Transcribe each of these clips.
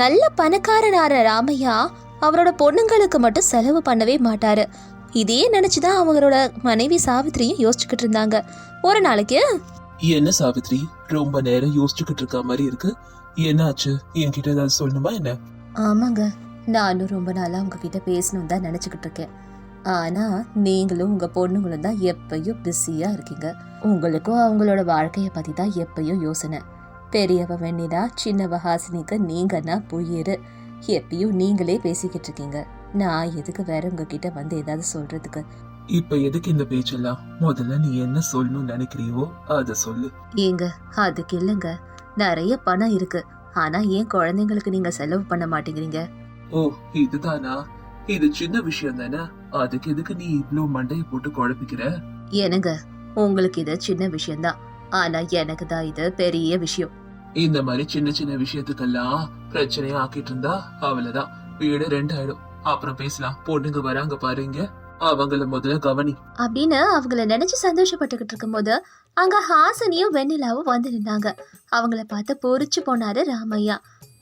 நல்ல பணக்காரனார ராமையா அவரோட பொண்ணுங்களுக்கு மட்டும் செலவு பண்ணவே மாட்டாரு. இதே நினைச்சுதான் அவங்களோட மனைவி சாவித்திரியும் யோசிச்சுக்கிட்டு இருந்தாங்க. ஒரு நாளைக்கு என்ன சாவித்ரி ரொம்ப நேரம் யோசிச்சுக்கிட்டு இருக்க மாதிரி இருக்கு. என்னாச்சு? என்கிட்ட ஏதாவது சொல்லணுமா என்ன? ஆமாங்க நானும் ரொம்ப நாளா உங்ககிட்ட பேசணும் தான் நினைச்சுக்கிட்டு இருக்கேன். ஆனா நீங்களும் உங்க பொண்ணுங்களும் தான் எப்பயும் பிஸியா இருக்கீங்க. உங்களுக்கும் அவங்களோட வாழ்க்கைய பத்தி தான் எப்பயும் யோசனை. பெரியவ வெண்ணிலா சின்னவ ஹாசினிக்கு நீங்கன்னா புயிரு. எப்பயும் நீங்களே பேசிக்கிட்டு இருக்கீங்க நான் எதுக்கு வேற உங்ககிட்ட வந்து ஏதாவது சொல்றதுக்கு? இப்ப எதுக்கு இந்த பேச்செல்லாம்? முதல்ல நீ என்ன சொல்லணும்னு நினைக்கிறியோ அத சொல்லு. ஏங்க அதுக்கு இல்லைங்க. நிறைய பணம் இருக்கு. ஆனா ஏன் குழந்தைங்களுக்கு நீங்க செலவு பண்ண மாட்டேங்கிறீங்க? ஓ இதுதானா? இது சின்ன விஷயம் தானே? அதுக்கு எதுக்கு நீ இவ்ளோ மண்டைய போட்டு குழப்பிக்கிற? எனங்க உங்களுக்கு இது சின்ன விஷயம்தான். ஆனா எனக்கு தான் இது பெரிய விஷயம். இந்த மாதிரி சின்ன சின்ன விஷயத்துக்கெல்லாம் பிரச்சனையா ஆக்கிட்டு இருந்தா அவ்வளவுதான். வீடு ரெண்டு ஆயிடும். அப்புறம் பேசலாம். பொண்ணுங்க வராங்க பாருங்க. அவங்கள முதல்ல கவனி. அப்படின்னு அவங்கள நினைச்சு சந்தோஷப்பட்டுக்கிட்டு இருக்கும்போது அங்க ஹாசனியும் வெண்ணிலாவும் வந்து நின்னாங்க அவங்கள பார்த்து பொறிச்சு போனாரு ராமையா.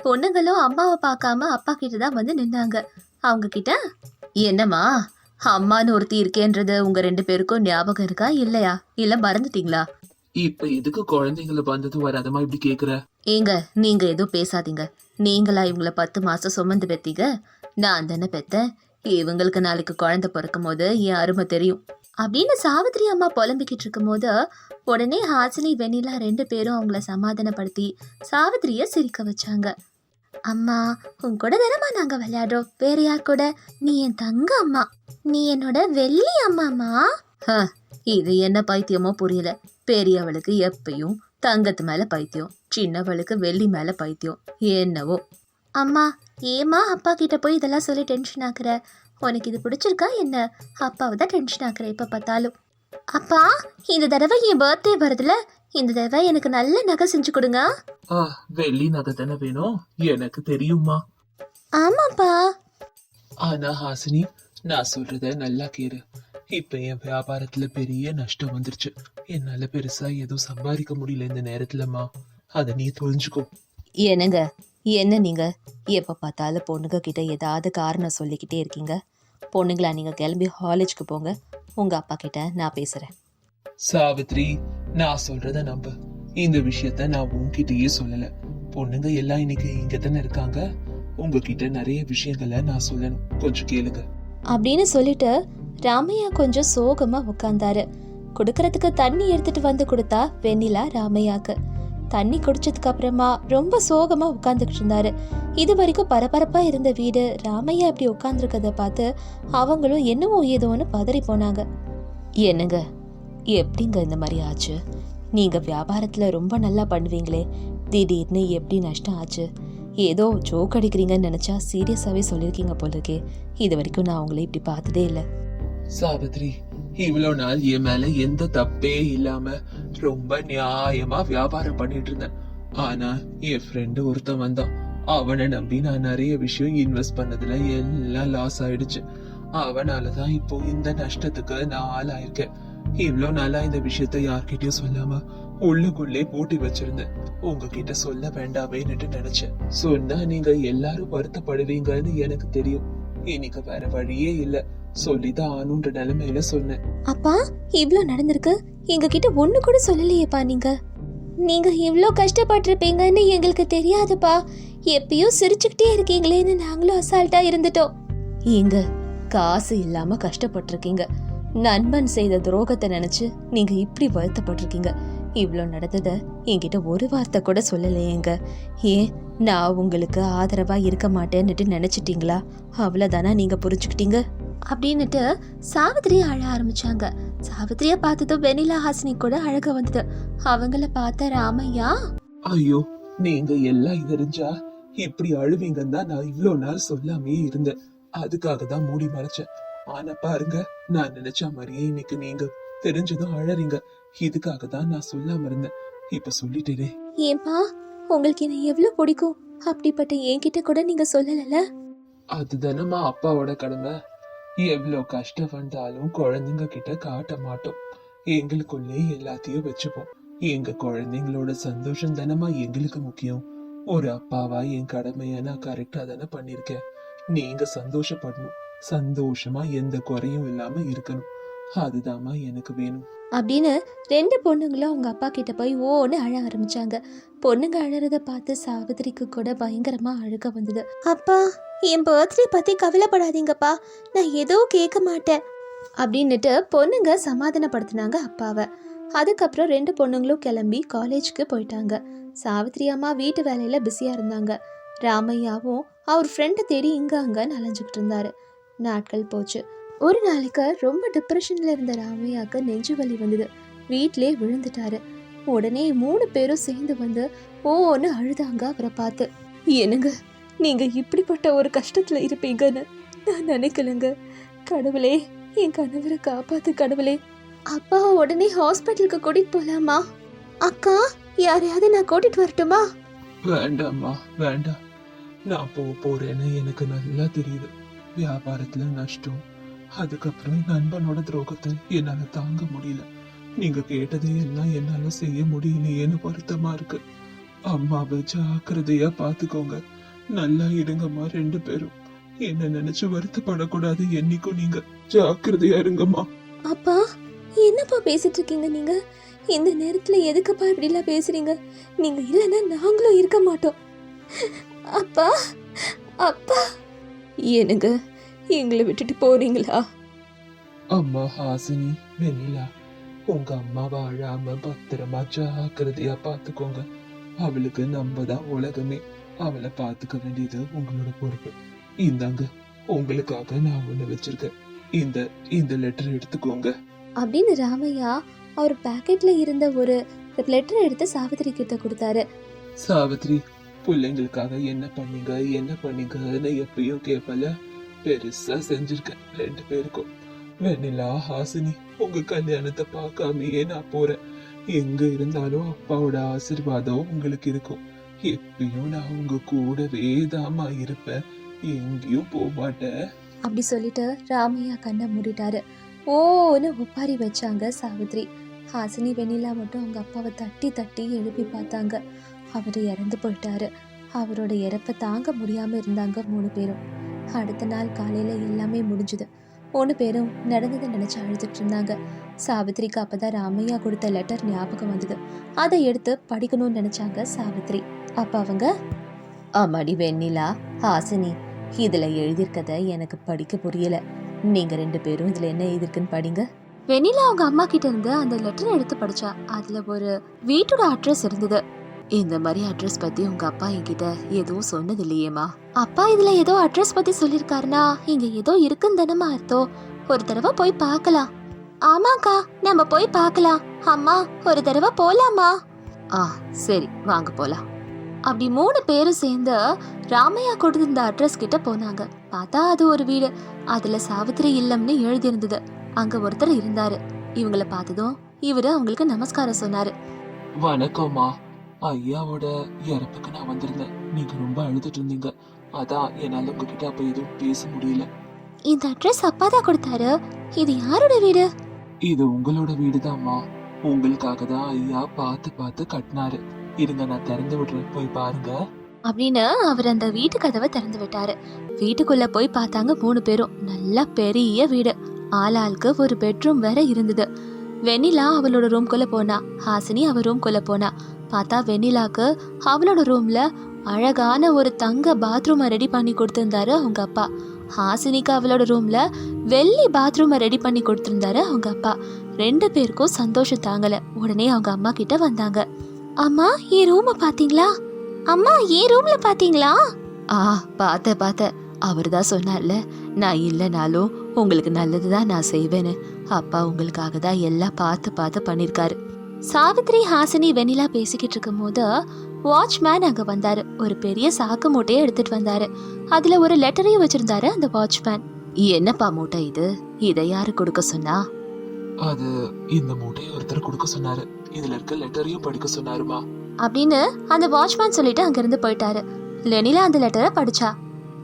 பொண்ணுங்களும் அம்மாவை பார்க்காம அப்பா கிட்ட தான் வந்து நின்னாங்க. அவங்க கிட்ட என்னம்மா அம்மான்னு ஒருத்தி இருக்கேன்றது உங்க ரெண்டு பேருக்கும் ஞாபகம் இருக்கா? இல்லையா? இல்ல மறந்துட்டீங்களா? இப்ப எதுக்கு குழந்தைங்கள வந்தது வராதமா இப்படி கேக்குற? ஏங்க நீங்க எதுவும் பேசாதீங்க. நீங்களா இவங்கள பத்து மாசம் சுமந்து பெத்தீங்க? நான் தானே பெத்தேன். இவங்களுக்கு நாளைக்கு குழந்தை பிறக்கும் போது என் அருமை தெரியும். அப்படின்னு சாவித்திரி அம்மா புலம்பிக்கிட்டு இருக்கும்போது உடனே ஹாசினி வெண்ணிலா ரெண்டு பேரும் அவங்கள சமாதானப்படுத்தி சாவித்திரியை சிரிக்க வச்சாங்க. அம்மா உன் கூட தானம்மா நாங்க விளையாடுறோம். வேற யார் கூட? நீ என் தங்க அம்மா. நீ என்னோட வெள்ளி அம்மாமா இது என்ன பைத்தியமோ புரியல. பெரியவளுக்கு எப்பயும் தங்கத்து மேல பைத்தியம் சின்னவளுக்கு வெள்ளி மேல பைத்தியம் என்னவோ. அம்மா ஏமா அப்பா கிட்ட போய் இதெல்லாம் சொல்லி டென்ஷன் ஆக்குற? உனக்கு இது பிடிச்சிருக்கா என்ன? அப்பாவை தான் டென்ஷன் ஆக்குற எப்ப பார்த்தாலும். அப்பா இந்த தடவை என் பர்த்டே வருதுல இந்த தடவை எனக்கு நல்ல நகை செஞ்சு கொடுங்க. ஆ வெள்ளி நகை தானே வேணும்? எனக்கு தெரியுமா ஆமாப்பா. ஆனா ஹாசினி நான் சொல்றத நல்லா கேளு. இப்ப என் வியாபாரத்துல பெரிய நஷ்டம் வந்துருச்சு. என்னால பெருசா எதுவும் சம்பாதிக்க முடியல இந்த நேரத்துலமா அத நீ தொலைஞ்சுக்கோ. என்னங்க? என்ன நீங்க? எப்ப பார்த்தாலும் பொண்ணுங்க கிட்ட ஏதாவது காரணம் சொல்லிக்கிட்டே இருக்கீங்க. பொண்ணுங்களா நீங்க கிளம்பி காலேஜ்க்கு போங்க. உங்க அப்பா கிட்ட நான் பேசுறேன். சாவித்ரி நான் சொல்றத நம்பு. இந்த விஷயத்த நான் உன்கிட்டயே சொல்லல. பொண்ணுங்க எல்லாம் இன்னைக்கு இங்க தானே இருக்காங்க. உங்ககிட்ட நிறைய விஷயங்களை நான் சொல்லணும். கொஞ்சம் கேளுங்க. அப்படின்னு சொல்லிட்டு ராமையா கொஞ்சம் சோகமா உட்கார்ந்தாரு குடுக்கறதுக்கு தண்ணி எடுத்துட்டு வந்து கொடுத்தா வெண்ணிலா ராமையாக்கு. தண்ணி குடிச்சதுக்கு அப்புறமா ரொம்ப சோகமா உட்காந்துக்கிட்டு இருந்தாரு. இது வரைக்கும் பரபரப்பா இருந்த வீடு ராமையா இப்படி உட்கார்ந்துருக்கத பார்த்து அவங்களும் என்னவோ ஏதோன்னு பதறி போனாங்க. என்னங்க எப்படிங்க இந்த மாதிரி ஆச்சு? நீங்க வியாபாரத்துல ரொம்ப நல்லா பண்ணுவீங்களே திடீர்னு எப்படி நஷ்டம் ஆச்சு? ஏதோ ஜோக் அடிக்கிறீங்கன்னு நினைச்சா சீரியஸாவே சொல்லியிருக்கீங்க போல இருக்கே இது வரைக்கும் நான் உங்களை இப்படி பார்த்ததே இல்லை. சாவித்ரி இவ்வளவு நாள் என் மேல எந்த தப்பே இல்லாம ரொம்ப நியாயமா வியாபாரம் பண்ணிட்டு இருந்தேன். ஆனா என் ஃப்ரெண்டு ஒருத்தன் வந்தான். அவனை நம்பி நான் நிறைய விஷயம் இன்வெஸ்ட் பண்ணதுல எல்லாம் லாஸ் ஆயிடுச்சு. அவனாலதான் இப்போ இந்த நஷ்டத்துக்கு நான் ஆளாயிருக்கேன். இவ்வளவு நாளா இந்த விஷயத்த யார்கிட்டயும் சொல்லாம உள்ளுக்குள்ளே பூட்டி வச்சிருந்தேன். உங்ககிட்ட சொல்ல வேண்டாமேன்னு நினைச்சேன். சொன்னா நீங்க எல்லாரும் வருத்தப்படுவீங்கன்னு எனக்கு தெரியும். இன்னைக்கு வேற வழியே இல்ல. சொல்லிதான் ஆணுன்ற நிலைமையில சொன்னேன். அப்பா இவ்ளோ நடந்திருக்கு. எங்க கிட்ட ஒண்ணு கூட சொல்லலையேப்பா நீங்க. நீங்க இவ்ளோ கஷ்டப்பட்டிருப்பீங்கன்னு எங்களுக்கு தெரியாதுப்பா. எப்பயும் சிரிச்சுக்கிட்டே இருக்கீங்களேன்னு நாங்களும் அசால்ட்டா இருந்துட்டோம். ஏங்க காசு இல்லாம கஷ்டப்பட்டிருக்கீங்க. நண்பன் செய்த துரோகத்தை நினைச்சு நீங்க இப்படி வருத்தப்பட்டிருக்கீங்க. இவ்ளோ நடந்தத என்கிட்ட ஒரு வார்த்தை கூட சொல்லலையேங்க. ஏன் நான் உங்களுக்கு ஆதரவா இருக்க மாட்டேன்னுட்டு நினைச்சிட்டீங்களா? அவ்வளவுதானா நீங்க புரிஞ்சுக்கிட்டீங்க? அப்படின்னுட்டு சாவித்திரி அழ ஆரம்பிச்சாங்க. சாவித்திரிய பார்த்ததும் வெனிலா ஹாசினி கூட அழக வந்தது. அவங்கள பார்த்த ராமையா ஐயோ நீங்க எல்லாம் தெரிஞ்சா இப்படி அழுவீங்கன்னு தான் நான் இவ்ளோ நாள் சொல்லாமே இருந்தேன். அதுக்காக தான் மூடி மறைச்சேன். ஆனா பாருங்க நான் நினைச்ச மாதிரியே இன்னைக்கு நீங்க தெரிஞ்சதும் அழறீங்க. இதுக்காக தான் நான் சொல்லாம இருந்தேன். இப்ப சொல்லிட்டேனே. ஏன்பா உங்களுக்கு என்ன எவ்வளவு பிடிக்கும்? அப்படிப்பட்ட என்கிட்ட கூட நீங்க சொல்லல அதுதானம்மா அப்பாவோட கடமை. எவ்வளவு கஷ்டம் வந்தாலும் குழந்தைங்க கிட்ட காட்ட மாட்டோம். எங்களுக்குள்ளே எல்லாத்தையும் வச்சுப்போம். எங்க குழந்தைங்களோட சந்தோஷம் தானமா எங்களுக்கு முக்கியம். ஒரு அப்பாவா என் கடமையை நான் கரெக்டா தானே பண்ணிருக்கேன் நீங்க சந்தோஷப்படணும். சந்தோஷமா எந்த குறையும் இல்லாம இருக்கணும். அதுதாம்மா எனக்கு வேணும். அப்படின்னு ரெண்டு பொண்ணுங்களும் அவங்க அப்பா கிட்ட போய் ஓன்னு அழ ஆரம்பிச்சாங்க. பொண்ணுங்க அழறத பார்த்து சாவித்திரிக்கு கூட பயங்கரமா அழுக வந்தது. அப்பா என் பர்த்டே பத்தி கவலைப்படாதீங்கப்பா. நான் ஏதோ கேட்க மாட்டேன். அப்படின்னுட்டு பொண்ணுங்க சமாதானப்படுத்தினாங்க அப்பாவை. அதுக்கப்புறம் ரெண்டு பொண்ணுங்களும் கிளம்பி காலேஜுக்கு போயிட்டாங்க. சாவித்ரி அம்மா வீட்டு வேலையில பிஸியா இருந்தாங்க. ராமையாவும் அவர் ஃப்ரெண்டை தேடி இங்க அங்கே நலஞ்சுக்கிட்டு இருந்தாரு. நாட்கள் போச்சு. ஒரு நாளைக்கு ரொம்ப டிப்ரெஷனில் இருந்த ராமையாவுக்கு நெஞ்சு வலி வந்தது. வீட்டிலே விழுந்துட்டாரு. உடனே மூணு பேரும் சேர்ந்து வந்து ஓன்னு அழுதாங்க அவரை பார்த்து. என்னங்க நீங்கள் இப்படிப்பட்ட ஒரு கஷ்டத்தில் இருப்பீங்கன்னு நான் நினைக்கலங்க. கடவுளே என் கணவரை காப்பாத்து கடவுளே. அப்பா உடனே ஹாஸ்பிட்டலுக்கு கூட்டிட்டு போலாமா? அக்கா யாரையாவது நான் கூட்டிட்டு வரட்டுமா? வேண்டாம்மா வேண்டாம். நான் போக போறேன்னு எனக்கு நல்லா தெரியுது. வியாபாரத்துல நஷ்டம் அதுக்கப்புறம் என் நண்பனோட துரோகத்தை என்னால தாங்க முடியல. நீங்க கேட்டதை எல்லாம் என்னால செய்ய முடியலையேன்னு வருத்தமா இருக்கு. அம்மாவை ஜாக்கிரதையா பாத்துக்கோங்க. நல்லா இருங்கம்மா ரெண்டு பேரும். என்ன நினைச்சு வருத்தப்படக்கூடாது என்னைக்கும் நீங்க. ஜாக்கிரதையா இருங்கம்மா. அப்பா என்னப்பா பேசிட்டு இருக்கீங்க நீங்க? இந்த நேரத்துல எதுக்குப்பா இப்படிலாம் பேசுறீங்க? நீங்க இல்லைன்னா நாங்களும் இருக்க மாட்டோம். அப்பா அப்பா. என்னங்க? எங்களை விட்டுட்டு போறீங்களா? அம்மா ஹாசினி வெண்ணிலா உங்க அம்மா வாழாம பத்திரமா ஜாக்கிரதையா பாத்துக்கோங்க. அவளுக்கு நம்ம தான் உலகமே. அவளை பாத்துக்க வேண்டியது உங்களோட பொறுப்பு. இந்தாங்க உங்களுக்காக நான் ஒண்ணு வச்சிருக்கேன். இந்த இந்த லெட்டர் எடுத்துக்கோங்க. அப்படின்னு ராமையா அவர் பாக்கெட்ல இருந்த ஒரு லெட்டர் எடுத்து சாவித்திரி கிட்ட கொடுத்தாரு. சாவித்ரி பிள்ளைங்களுக்காக என்ன பண்ணீங்க என்ன பண்ணீங்கன்னு எப்பயும் கேட்பல பெருசா செஞ்சிருக்கேன். ரெண்டு பேருக்கும். வெண்ணிலா ஹாசினி உங்க கல்யாணத்தை பார்க்காமயே நான் போறேன். எங்க இருந்தாலும் அப்பாவோட ஆசிர்வாதம் உங்களுக்கு இருக்கும். எப்பயும் நான் உங்க கூடவே தாமா இருப்பேன். எங்கேயும் போக மாட்டேன். அப்படி சொல்லிட்டு ராமையா கண்ணை மூடிட்டாரு. ஓன்னு ஒப்பாரி வச்சாங்க சாவித்ரி. ஹாசினி வெண்ணிலா மட்டும் அவங்க அப்பாவை தட்டி தட்டி எழுப்பி பார்த்தாங்க. அவர் இறந்து போயிட்டாரு. அவரோட இறப்பை தாங்க முடியாம இருந்தாங்க மூணு பேரும். அடுத்த நாள் காலையில் எல்லாமே முடிஞ்சுது. மூணு பேரும் நடந்ததை நினச்சி அழுதுட்டு இருந்தாங்க. சாவித்ரிக்கு அப்பதான் ராமையா கொடுத்த லெட்டர் ஞாபகம் வந்தது. அதை எடுத்து படிக்கணும்னு நினச்சாங்க சாவித்ரி அப்போ அவங்க ஆமாடி வெண்ணிலா ஹாசினி இதில் எழுதியிருக்கத எனக்கு படிக்க புரியல. நீங்கள் ரெண்டு பேரும் இதில் என்ன எழுதிருக்குன்னு படிங்க. வெண்ணிலா அவங்க அம்மா கிட்ட இருந்து அந்த லெட்டர் எடுத்து படிச்சா. அதில் ஒரு வீட்டோட அட்ரஸ் இருந்தது. இந்த மாதிரி அட்ரஸ் பத்தி உங்க அப்பா என்கிட்ட எதுவும் சொன்னது இல்லையேமா அப்பா இதுல ஏதோ அட்ரஸ் பத்தி சொல்லிருக்காருனா இங்க ஏதோ இருக்குன்னு தானமா அர்த்தம். ஒரு தடவை போய் பார்க்கலாம். ஆமாக்கா நம்ம போய் பார்க்கலாம். அம்மா ஒரு தடவை போலாமா ஆ சரி வாங்க போலாம். அப்படி மூணு பேரும் சேர்ந்து ராமையா கொடுத்திருந்த அட்ரஸ் கிட்ட போனாங்க. பார்த்தா அது ஒரு வீடு. அதுல சாவித்திரி இல்லம்னு எழுதியிருந்தது. அங்க ஒருத்தர் இருந்தாரு. இவங்கள பார்த்ததும் இவரு அவங்களுக்கு நமஸ்காரம் சொன்னாரு. வணக்கம்மா. ஐயாவோட இறப்புக்கு நான் வந்திருந்தேன். நீங்க ரொம்ப அழுதுட்டு இருந்தீங்க. அதான் என்னால உங்ககிட்ட அப்ப எதுவும் பேச முடியல. இந்த அட்ரஸ் அப்பா தான் கொடுத்தாரு. இது யாரோட வீடு? இது உங்களோட வீடுதாம்மா. உங்களுக்காக தான் ஐயா பார்த்து பார்த்து கட்டினாரு. இருங்க நான் திறந்து விடுறேன். போய் பாருங்க. அப்படின்னு அவர் அந்த வீட்டு கதவை திறந்து விட்டாரு. வீட்டுக்குள்ள போய் பார்த்தாங்க மூணு பேரும். நல்ல பெரிய வீடு. ஆளாளுக்கு ஒரு பெட்ரூம் வேற இருந்தது. வெண்ணிலா அவளோட ரூம்குள்ள போனா. ஹாசினி அவ ரூம்குள்ள போனா. பார்த்தா வெண்ணிலாக்கு அவளோட ரூம்ல அழகான ஒரு தங்க பாத்ரூமை ரெடி பண்ணி கொடுத்துருந்தாரு அவங்க அப்பா. ஹாசினிக்கு அவளோட ரூம்ல வெள்ளி பாத்ரூமை ரெடி பண்ணி கொடுத்துருந்தாரு அவங்க அப்பா. ரெண்டு பேருக்கும் சந்தோஷம் தாங்கல. உடனே அவங்க அம்மா கிட்ட வந்தாங்க. அம்மா என் ரூமை பாத்தீங்களா அம்மா என் ரூம்ல பாத்தீங்களா ஆ பார்த்த பார்த்த அவர் தான் சொன்னார்ல. நான் இல்லைனாலும் உங்களுக்கு நல்லது தான் நான் செய்வேன்னு. அப்பா உங்களுக்காக தான் எல்லாம் பார்த்து பார்த்து பண்ணியிருக்காரு சாவித்ரி ஹாசினி வெண்ணிலா பேசிக்கிட்டு இருக்கும் போது வாட்ச்மேன் அங்க வந்தாரு. ஒரு பெரிய சாக்கு மூட்டையை எடுத்துட்டு வந்தாரு. அதுல ஒரு லெட்டரையும் வச்சிருந்தாரு அந்த வாட்ச்மேன். என்னப்பா மூட்டை இது? இதை யாரு கொடுக்க சொன்னா? அது இந்த மூட்டையை ஒருத்தர் கொடுக்க சொன்னாரு. இதுல இருக்க லெட்டரையும் படிக்க சொன்னாருமா? அப்படின்னு அந்த வாட்ச்மேன் சொல்லிட்டு அங்கிருந்து போயிட்டாரு. லெனிலா அந்த லெட்டரை படிச்சா.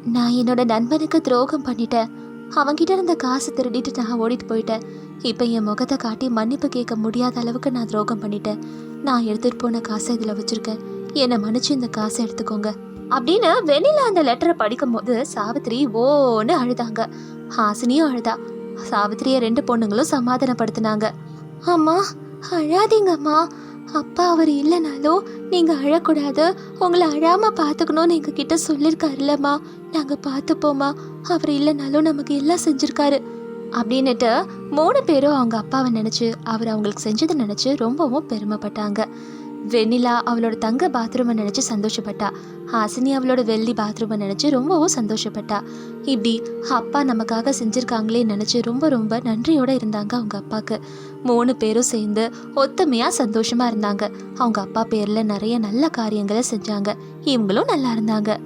நான் என்னோட நண்பனுக்கு துரோகம் பண்ணிட்டேன். அவன்கிட்ட இருந்த காசு திருடிட்டு நான் ஓடிட்டு போயிட்டேன். இப்போ என் முகத்தை காட்டி மன்னிப்பு கேட்க முடியாத அளவுக்கு நான் துரோகம் பண்ணிட்டேன். நான் எடுத்துட்டு போன காசை இதில் வச்சிருக்கேன். என்னை மன்னிச்சு இந்த காசை எடுத்துக்கோங்க. அப்படின்னு வெளியில அந்த லெட்டரை படிக்கும்போது சாவித்திரி ஓன்னு அழுதாங்க. ஹாசினியும் அழுதா. சாவித்திரிய ரெண்டு பொண்ணுங்களும் சமாதானப்படுத்தினாங்க. அம்மா அழாதீங்கம்மா. அப்பா அவர் இல்லைனாலும் நீங்க அழக்கூடாது. உங்களை அழாம பார்த்துக்கணும்னு எங்கள் கிட்ட சொல்லியிருக்காருல்லம்மா நாங்க பார்த்துப்போம்மா. அவர் இல்லைனாலும் நமக்கு எல்லாம் செஞ்சிருக்காரு. அப்படின்னுட்டு மூணு பேரும் அவங்க அப்பாவை நினச்சி அவர் அவங்களுக்கு செஞ்சதை நினச்சி ரொம்பவும் பெருமைப்பட்டாங்க. வெண்ணிலா அவளோட தங்க பாத்ரூமை நினச்சி சந்தோஷப்பட்டா. ஹாசினி அவளோட வெள்ளி பாத்ரூமை நினச்சி ரொம்பவும் சந்தோஷப்பட்டா. இப்படி அப்பா நமக்காக செஞ்சுருக்காங்களே நினச்சி ரொம்ப ரொம்ப நன்றியோடு இருந்தாங்க அவங்க அப்பாவுக்கு மூணு பேரும் சேர்ந்து ஒத்துமையாக சந்தோஷமாக இருந்தாங்க. அவங்க அப்பா பேரில் நிறைய நல்ல காரியங்களை செஞ்சாங்க. இவங்களும் நல்லா இருந்தாங்க.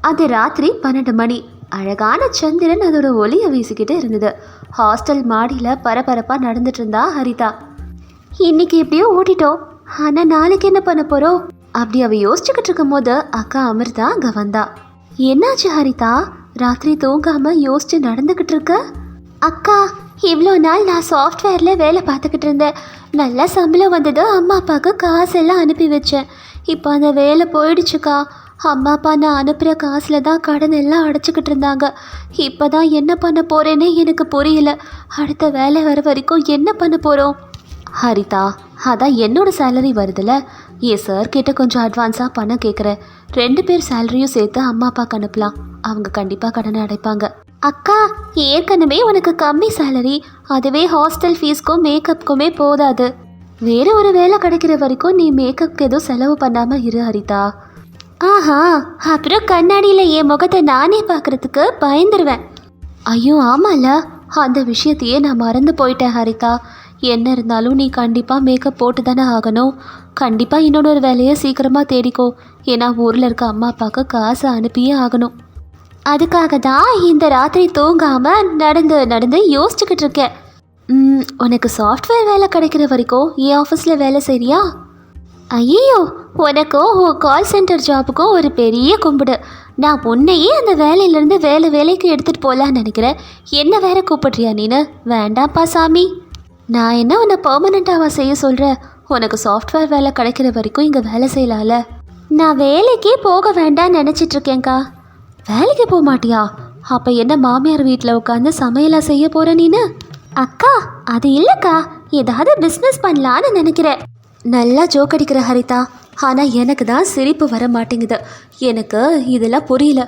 அது ராத்திரி பன்னெண்டு மணி. அழகான சந்திரன் அதோட ஒளியை வீசிக்கிட்டு இருந்தது. ஹாஸ்டல் மாடியில் பரபரப்பாக நடந்துட்டு இருந்தா ஹரிதா. இன்னைக்கு எப்படியோ ஓட்டிட்டோம் ஆனால் நாளைக்கு என்ன பண்ண போகிறோம் அப்படி அவ யோசிச்சுக்கிட்டு இருக்கும் போது அக்கா அமிர்தா அங்கே வந்தா. என்னாச்சு ஹரிதா? ராத்திரி தூங்காம யோசிச்சு நடந்துக்கிட்டு இருக்க? அக்கா இவ்வளோ நாள் நான் சாஃப்ட்வேரில் வேலை பார்த்துக்கிட்டு இருந்தேன். நல்லா சம்பளம் வந்தது. அம்மா அப்பாவுக்கு காசெல்லாம் அனுப்பி வச்சேன். இப்போ அந்த வேலை போயிடுச்சுக்கா. அம்மா அப்பா நான் அனுப்புகிற காசில் தான் கடன் எல்லாம் அடைச்சிக்கிட்டு இருந்தாங்க. இப்போ தான் என்ன பண்ண போகிறேன்னே எனக்கு புரியல. அடுத்த வேலை வர வரைக்கும் என்ன பண்ண போகிறோம் ஹரிதா அதான் என்னோடய சேலரி வருதுல்ல என் சார் கிட்ட கொஞ்சம் அட்வான்ஸாக பணம் கேட்குறேன் ரெண்டு பேர் சேலரியும் சேர்த்து அம்மா அப்பாவுக்கு அனுப்பலாம். அவங்க கண்டிப்பாக கடனை அடைப்பாங்க. அக்கா ஏற்கனவே உனக்கு கம்மி சேலரி அதுவே ஹாஸ்டல் ஃபீஸ்க்கும் மேக்கப்புக்குமே போதாது. வேறு ஒரு வேலை கிடைக்கிற வரைக்கும் நீ மேக்கப்புக்கு எதுவும் செலவு பண்ணாமல் இரு ஹரிதா. ஆஹா அப்புறம் கண்ணாடியில் என் முகத்தை நானே பார்க்கறதுக்கு பயந்துருவேன். ஐயோ ஆமால. அந்த விஷயத்தையே நான் மறந்து போயிட்டேன் ஹரிதா. என்ன இருந்தாலும் நீ கண்டிப்பாக மேக்கப் போட்டு தானே ஆகணும். கண்டிப்பாக இன்னொரு ஒரு வேலையை சீக்கிரமாக தேடிக்கோ. ஏன்னா ஊரில் இருக்க அம்மா அப்பாவுக்கு காசு அனுப்பியே ஆகணும். அதுக்காக தான் இந்த ராத்திரி தூங்காமல் நடந்து நடந்து யோசிச்சுக்கிட்டு இருக்கேன். ம், உனக்கு சாஃப்ட்வேர் வேலை கிடைக்கிற வரைக்கும் என் ஆஃபீஸில் வேலை செய்றியா? ஐயோ உனக்கும் உன் கால் சென்டர் ஜாபுக்கும் ஒரு பெரிய கும்பிடு. நான் உன்னையே அந்த வேலையிலேருந்து வேலை வேலைக்கு எடுத்துகிட்டு போகலான்னு நினைக்கிறேன். என்ன வேற கூப்பிடுறியா நீனு? வேண்டாம்ப்பா சாமி. நான் என்ன உன்னை பர்மனெண்ட்டாவா செய்ய சொல்கிறேன் உனக்கு சாஃப்ட்வேர் வேலை கிடைக்கிற வரைக்கும் இங்கே வேலை செய்யலாம்ல. நான் வேலைக்கே போக வேண்டாம்னு நினச்சிட்ருக்கேன்க்கா வேலைக்கு போக மாட்டியா? அப்போ என்ன மாமியார் வீட்டில் உட்காந்து சமையலாக செய்ய போகிற நீனு? அக்கா அது இல்லைக்கா. ஏதாவது பிஸ்னஸ் பண்ணலான்னு நினைக்கிறேன். நல்லா ஜோக் அடிக்கிற ஹரிதா. ஆனால் எனக்கு தான் சிரிப்பு வர மாட்டேங்குது. எனக்கு இதெல்லாம் புரியல.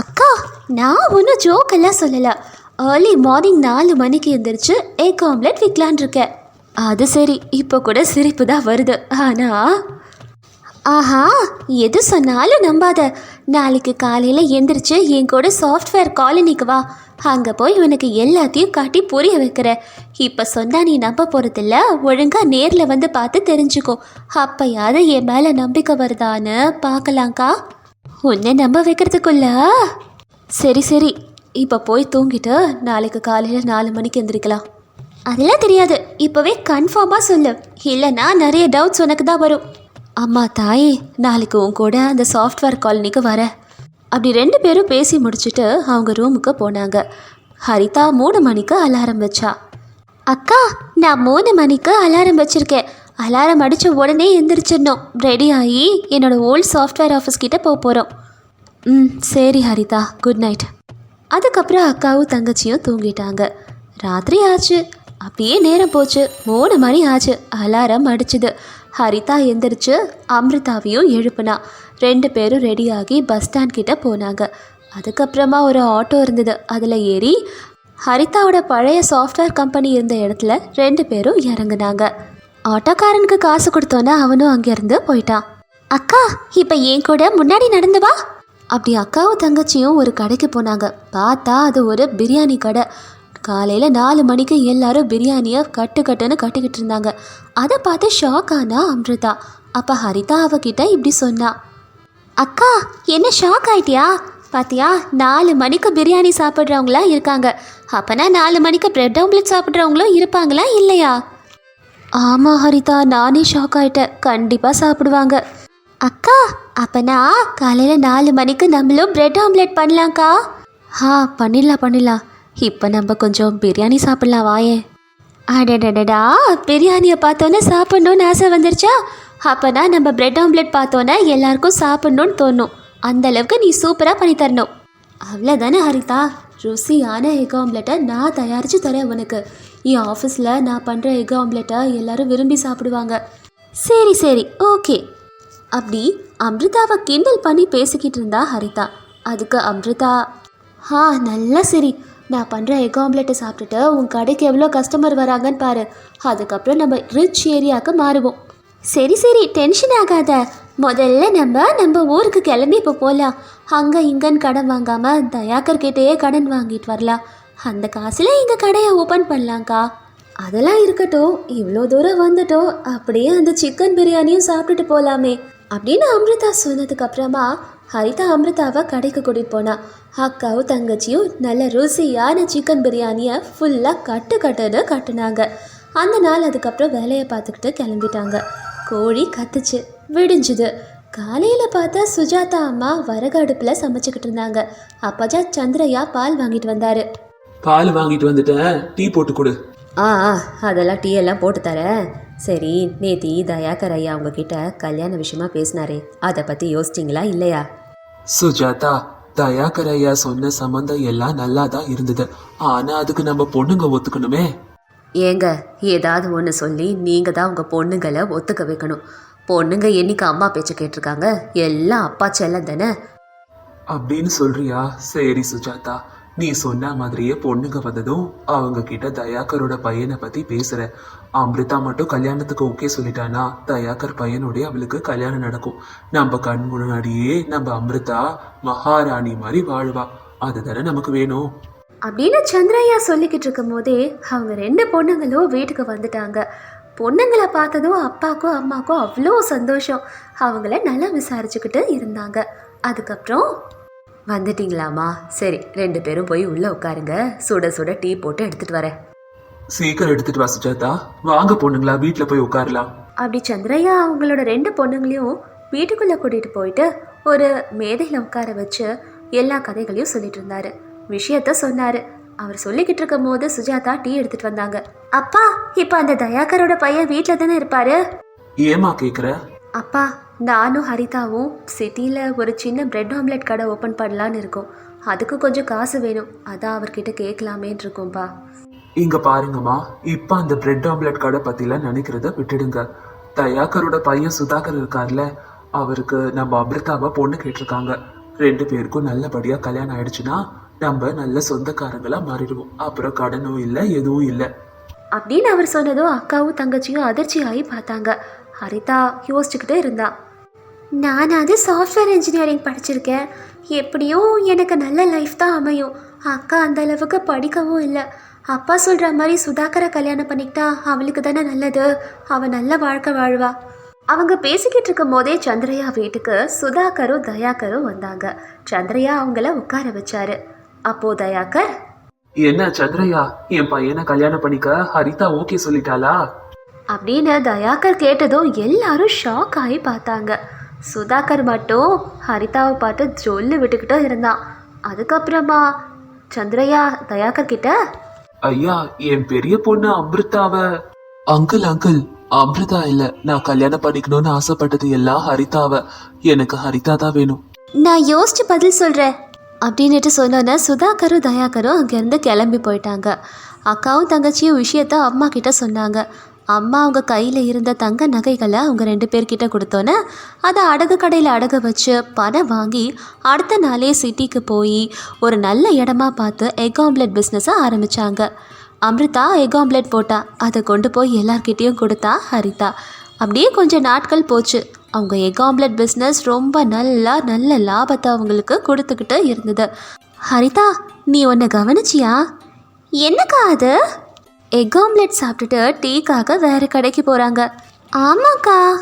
அக்கா நான் ஒன்றும் ஜோக்கெல்லாம் சொல்லலை. ஏர்லி மார்னிங் நாலு மணிக்கு எந்திரிச்சு எக் ஆம்லெட் விற்கலான் இருக்கேன். அது சரி இப்போ கூட சிரிப்பு தான் வருது. ஆனால் ஆஹா எது சொன்னாலும் நம்பாத. நாளைக்கு காலையில் எந்திரிச்சு என் கூட சாஃப்ட்வேர் காலனிக்கு வா. அங்கே போய் உனக்கு எல்லாத்தையும் காட்டி புரிய வைக்கிற இப்போ சொன்னால் நீ நம்ப போகிறதில்ல ஒழுங்காக நேரில் வந்து பார்த்து தெரிஞ்சுக்கோ. அப்போயாவது என் மேலே நம்பிக்கை வருதான்னு பார்க்கலாங்க்கா உன்னை நம்ப வைக்கிறதுக்குள்ள? சரி சரி. இப்போ போய் தூங்கிட்டு நாளைக்கு காலையில் நாலு மணிக்கு எந்திரிக்கலாம். அதெல்லாம் தெரியாது. இப்போவே கன்ஃபார்மாக சொல்லு. இல்லைன்னா நிறைய டவுட்ஸ் உனக்கு தான் வரும். அம்மா தாய் நாளைக்கு உன் கூட அந்த சாஃப்ட்வேர் காலனிக்கு வர அப்படி ரெண்டு பேரும் பேசி முடிச்சுட்டு அவங்க ரூமுக்கு போனாங்க. ஹரிதா மூணு மணிக்கு அலாரம் வச்சா. அக்கா நான் மூணு மணிக்கு அலாரம் வச்சிருக்கேன். அலாரம் அடித்த உடனே எந்திரிச்சிடணும். ரெடி ஆகி என்னோட ஓல்ட் சாஃப்ட்வேர் ஆஃபீஸ் கிட்டே போக போகிறோம் ம் சரி ஹரிதா குட் நைட் அதுக்கப்புறம் அக்காவும் தங்கச்சியும் தூங்கிட்டாங்க. ராத்திரி ஆச்சு. அப்படியே நேரம் போச்சு. மூணு மணி ஆச்சு. அலாரம் அடிச்சுது. ஹரிதா எந்திரிச்சு அமிர்தாவையும் எழுப்புனா. ரெண்டு பேரும் ரெடியாகி பஸ் ஸ்டாண்ட் கிட்ட போனாங்க. அதுக்கப்புறமா ஒரு ஆட்டோ இருந்தது. அதில் ஏறி ஹரிதாவோட பழைய சாஃப்ட்வேர் கம்பெனி இருந்த இடத்துல ரெண்டு பேரும் இறங்குனாங்க. ஆட்டோக்காரனுக்கு காசு கொடுத்தோன்னே அவனும் அங்கேருந்து போயிட்டான். அக்கா இப்போ என் கூட முன்னாடி நடந்து வா. அப்படி அக்காவும் தங்கச்சியும் ஒரு கடைக்கு போனாங்க. பார்த்தா அது ஒரு பிரியாணி கடை. காலையில் நாலு மணிக்கு எல்லாரும் பிரியாணியை கட்டு கட்டுன்னு கட்டிக்கிட்டு இருந்தாங்க. அதை பார்த்து ஷாக் ஆனா அம்ருதா. அப்போ ஹரிதா அவகிட்ட இப்படி சொன்னா. அக்கா என்ன ஷாக் ஆயிட்டியா? பாத்தியா நாலு மணிக்கு பிரியாணி சாப்பிட்றவங்களா இருக்காங்க. அப்பனா நாலு மணிக்கு பிரெட் ஆம்லெட் சாப்பிட்றவங்களும் இருப்பாங்களா இல்லையா? ஆமாம் ஹரிதா நானே ஷாக் ஆயிட்டேன். கண்டிப்பாக சாப்பிடுவாங்க. அக்கா அப்பனா காலையில் நாலு மணிக்கு நம்மளும் பிரெட் ஆம்லெட் பண்ணலாம்க்கா? ஆ பண்ணிடலாம் பண்ணிடலாம். இப்போ நம்ம கொஞ்சம் பிரியாணி சாப்பிட்லாம் வாயே. அடடடடா பிரியாணியை பார்த்தோன்னே சாப்பிட்ணுன்னு ஆசை வந்துருச்சா? அப்போனா நம்ம பிரெட் ஆம்லெட் பார்த்தோன்னே எல்லாருக்கும் சாப்பிட்ணுன்னு தோணும். அந்த அளவுக்கு நீ சூப்பராக பண்ணி தரணும். அவ்வளோதானே ஹரிதா? ருசியான எக் ஆம்லெட்டை நான் தயாரித்து தரேன் உனக்கு. என் ஆஃபீஸில் நான் பண்ணுற எக் ஆம்லெட்டை எல்லாரும் விரும்பி சாப்பிடுவாங்க. சரி சரி ஓகே. அப்படி அம்ரிதாவை கிண்டல் பண்ணி பேசிக்கிட்டு இருந்தா ஹரிதா. அதுக்கு அம்ரிதா ஆ நல்லா சரி. நான் பண்ணுற எக் ஆம்லெட்டை சாப்பிட்டுட்டு உன் கடைக்கு எவ்வளோ கஸ்டமர் வராங்கன்னு பாரு. அதுக்கப்புறம் நம்ம ரிச் ஏரியாவுக்கு மாறுவோம். சரி சரி டென்ஷன் ஆகாத. முதல்ல நம்ம நம்ம ஊருக்கு கிளம்பி இப்போ போகலாம் அங்கே இங்கன்னு கடன் வாங்காமல் தயாக்கர் கிட்டேயே கடன் வாங்கிட்டு வரலாம். அந்த காசில் எங்கள் கடையை ஓப்பன் பண்ணலாங்க்கா அதெல்லாம் இருக்கட்டும். இவ்வளோ தூரம் வந்துட்டோம். அப்படியே அந்த சிக்கன் பிரியாணியும் சாப்பிட்டுட்டு போகலாமே அப்படின்னு அம்ரிதா சொன்னதுக்கப்புறமா ஹரிதா அம்ரிதாவை கடைக்கு கூட்டிகிட்டு போனா. அக்காவும் தங்கச்சியும் நல்ல ருசியான சிக்கன் பிரியாணியை ஃபுல்லாக கட்டு கட்டுன்னு கட்டுனாங்க. அந்த நாள் அதுக்கப்புறம் வேலையை பார்த்துக்கிட்டு கிளம்பிட்டாங்க. கோழி கத்துச்சு விடிஞ்சுது. காலையில் பார்த்தா சுஜாதா அம்மா வரகு அடுப்பில் சமைச்சுக்கிட்டு இருந்தாங்க. அப்பதான் சந்திரையா பால் வாங்கிட்டு வந்தாரு. பால் வாங்கிட்டு வந்துட்டேன். டீ போட்டு கொடு. ஆ அதெல்லாம் டீ எல்லாம் போட்டு தரேன். சரி நேத்தி தயாகர் ஐயா உங்ககிட்ட கல்யாண விஷயமா பேசினாரே. அதை பற்றி யோசிச்சிங்களா இல்லையா? சுஜாதா தயாகர் ஐயா சொன்ன சம்பந்தம் எல்லாம் நல்லா தான் இருந்தது. ஆனா அதுக்கு நம்ம பொண்ணுங்க ஒத்துக்கணுமே? ஏங்க ஏதாவது ஒன்று சொல்லி நீங்கள் தான் உங்கள் பொண்ணுங்களை ஒத்துக்க வைக்கணும். பொண்ணுங்க என்னைக்கு அம்மா பேச்சை கேட்டிருக்காங்க? எல்லாம் அப்பா செல்லம் தானே? அப்படின்னு சொல்றியா? சரி சுஜாதா. நீ சொன்ன மாதிரியே பொண்ணுங்க வந்ததும் அவங்க கிட்ட தயாகரோட பையனை பத்தி பேசுற. அம்ரிதா மட்டும் கல்யாணத்துக்கு ஓகே சொல்லிட்டானா? தயாகர் பையனுடைய அவளுக்கு கல்யாணம் நடக்கும். நம்ம கண் முன்னாடியே நம்ம அம்ரிதா மகாராணி மாதிரி வாழ்வா. அதுதானே நமக்கு வேணும். அப்படின்னு சந்திரையா சொல்லிக்கிட்டு இருக்கும் போதே அவங்க ரெண்டு பொண்ணுங்களும் வீட்டுக்கு வந்துட்டாங்க. பொண்ணுங்களை பார்த்ததும் அப்பாக்கும் அம்மாக்கும் அவ்வளோ சந்தோஷம். அவங்கள நல்லா விசாரிச்சுக்கிட்டு இருந்தாங்க. அதுக்கப்புறம் வந்துட்டீங்களாம்மா? சரி ரெண்டு பேரும் போய் உள்ளே உட்காருங்க. சுட சுட டீ போட்டு எடுத்துட்டு வரேன். சீக்கிரம் எடுத்துட்டு வா சுஜாதா. வாங்க பொண்ணுங்களா வீட்டுல போய் உட்காரலாம். அப்படி சந்திரையா அவங்களோட ரெண்டு பொண்ணுங்களையும் வீட்டுக்குள்ளே கூட்டிகிட்டு போயிட்டு ஒரு மேதையில் உட்கார வச்சு எல்லா கதைகளையும் சொல்லிட்டு இருந்தாரு. விஷயத்த சொன்னாரு. அவர் சொல்லிக்கிட்டு இருக்கும் போது சுஜாதா டீ எடுத்துட்டு வந்தாங்க. அப்பா இப்போ அந்த தயாகரோட பையன் வீட்டில் தானே இருப்பாரு? ஏமா கேக்குற? அப்பா நானும் ஹரிதாவும் சிட்டியில் ஒரு சின்ன பிரெட் ஆம்லெட் கடை ஓப்பன் பண்ணலான்னு இருக்கோம். அதுக்கு கொஞ்சம் காசு வேணும். அதான் அவர்கிட்ட கேட்கலாமேன்னு இருக்கோம்ப்பா இங்க பாருங்கம்மா. இப்ப அந்த பிரெட் ஆம்லெட் கடை பத்திலாம் நினைக்கிறத விட்டுடுங்க. தயாகரோட பையன் சுதாகர் இருக்கார்ல அவருக்கு நம்ம அமிர்தாவை பொண்ணு கேட்டிருக்காங்க. ரெண்டு பேருக்கும் நல்லபடியா கல்யாணம் ஆயிடுச்சுன்னா நம்ம நல்ல சொந்தக்காரங்களா மாறிடுவோம். அப்புறம் கடனும் இல்லை எதுவும் இல்லை. அப்படின்னு அவர் சொன்னதும் அக்காவும் தங்கச்சியும் அதிர்ச்சியாகி பார்த்தாங்க. ஹரிதா யோசிச்சுக்கிட்டே இருந்தா. நானாவது சாஃப்ட்வேர் இன்ஜினியரிங் படிச்சிருக்கேன். எப்படியும் எனக்கு நல்ல லைஃப் தான் அமையும். அக்கா அந்த அளவுக்கு படிக்கவும் இல்லை. அப்பா சொல்கிற மாதிரி சுதாகரை கல்யாணம் பண்ணிக்கிட்டா அவளுக்கு தானே நல்லது. அவள் நல்ல வாழ்க்கை வாழ்வா. அவங்க பேசிக்கிட்டு இருக்கும் போதே சந்திரையா வீட்டுக்கு சுதாகரும் தயாகரும் வந்தாங்க. சந்திரையா அவங்கள உட்கார வச்சாரு. அப்போ தயாகர் என்ன சந்திரையா என் பையனை கல்யாணம் பண்ணிக்க ஹரிதா ஓகே சொல்லிட்டாளா? அப்படின்னு தயாகர் கேட்டதும் எல்லாரும் ஷாக் ஆகி பார்த்தாங்க. சுதாகர் மட்டும் ஹரிதாவை பார்த்து ஜொல்லு விட்டுக்கிட்டு இருந்தான் அதுக்கப்புறமா சந்திரையா தயாகர் கிட்ட ஐயா என் பெரிய பொண்ணு அமிர்தாவ. அங்கிள் அங்கிள் அமிர்தா இல்ல. நான் கல்யாணம் பண்ணிக்கணும்னு ஆசைப்பட்டது எல்லாம் ஹரிதாவ. எனக்கு ஹரிதா தான் வேணும். நான் யோசிச்சு பதில் சொல்கிறேன் அப்படின்னுட்டு சொன்னோன்னே சுதாகரும் தயாகரும் அங்கேருந்து கிளம்பி போயிட்டாங்க. அக்காவும் தங்கச்சியும் விஷயத்த அம்மா கிட்ட சொன்னாங்க. அம்மா அவங்க கையில் இருந்த தங்க நகைகளை அவங்க ரெண்டு பேர்கிட்ட கொடுத்தோன்னே அதை அடகு கடையில் அடகு வச்சு பணம் வாங்கி அடுத்த நாளே சிட்டிக்கு போய் ஒரு நல்ல இடமா பார்த்து எக் ஆம்லெட் பிஸ்னஸை ஆரம்பித்தாங்க அம்ரிதா எக் ஆம்லெட் போட்டா அதை கொண்டு போய் எல்லார்கிட்டேயும் கொடுத்தா ஹரிதா. அப்படியே கொஞ்சம் நாட்கள் போச்சு. அவங்க எக் ஆம்லெட் பிஸ்னஸ் ரொம்ப நல்லா நல்ல லாபத்தை அவங்களுக்கு கொடுத்துக்கிட்டு இருந்தது. ஹரிதா நீ ஒன்று கவனிச்சியா? என்னக்கா அது? எக் ஆம்லெட் சாப்பிட்டுட்டு டீக்காக வேறு கடைக்கு போகிறாங்க ஆமாக்கா.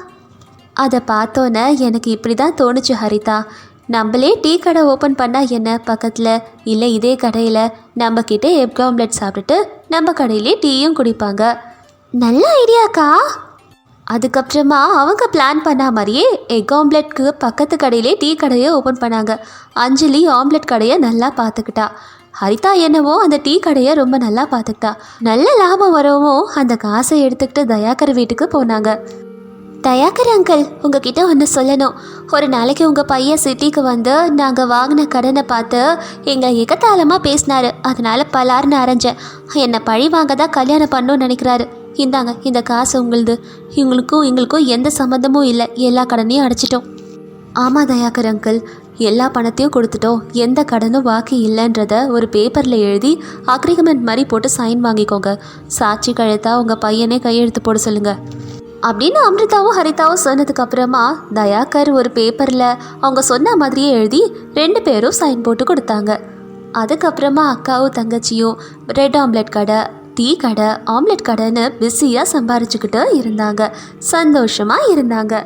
அதை பார்த்தோன்னே எனக்கு இப்படி தான் தோணுச்சு ஹரிதா. நம்மளே டீ கடை ஓப்பன் பண்ணால் என்ன பக்கத்தில்? இல்லை இதே கடையில் நம்மக்கிட்ட எக் ஆம்லெட் சாப்பிட்டுட்டு நம்ம கடையிலே டீயும் குடிப்பாங்க. நல்ல ஐடியாக்கா. அதுக்கப்புறமா அவங்க பிளான் பண்ண மாதிரியே எக் ஆம்லெட்க்கு பக்கத்து கடையிலே டீ கடையை ஓப்பன் பண்ணாங்க. அஞ்சலி ஆம்லெட் கடையை நல்லா பார்த்துக்கிட்டா. ஹரிதா என்னவோ அந்த டீ கடையை ரொம்ப நல்லா பார்த்துக்கிட்டா. நல்ல லாபம் வரவும் அந்த காசை எடுத்துக்கிட்டு தயாகர் வீட்டுக்கு போனாங்க. தயாகர் அங்கிள் உங்ககிட்ட ஒன்று சொல்லணும். ஒரு நாளைக்கு உங்கள் பையன் சிட்டிக்கு வந்து நாங்கள் வாங்கின கடனை பார்த்து எங்கள் எகத்தாளமாக பேசினாரு. அதனால பலார்னு அரைஞ்சேன் என்னை பழி வாங்க தான் கல்யாணம் பண்ணணும்னு நினைக்கிறாரு. இந்தாங்க இந்த காசு உங்களுது. இவங்களுக்கும் எங்களுக்கும் எந்த சம்மந்தமும் இல்லை. எல்லா கடனையும் அடைச்சிட்டோம். ஆமாம் தயாகர் அங்கிள் எல்லா பணத்தையும் கொடுத்துட்டோம். எந்த கடனும் பாக்கி இல்லைன்றத ஒரு பேப்பரில் எழுதி அக்ரிகமெண்ட் மாதிரி போட்டு சைன் வாங்கிக்கோங்க. சாட்சி கழுத்தா உங்கள் பையனே கையெழுத்து போட சொல்லுங்கள் அப்படின்னு அம்ரிதாவும் ஹரிதாவும் சொன்னதுக்கு அப்புறமா தயாகர் ஒரு பேப்பரில் அவங்க சொன்ன மாதிரியே எழுதி ரெண்டு பேரும் சைன் போட்டு கொடுத்தாங்க. அதுக்கப்புறமா அக்காவும் தங்கச்சியும் ரெட் ஆம்லெட் கடை டீ கடை ஆம்லெட் கடைன்னு பிஸியாக சம்பாரிச்சுக்கிட்டு இருந்தாங்க. சந்தோஷமாக இருந்தாங்க.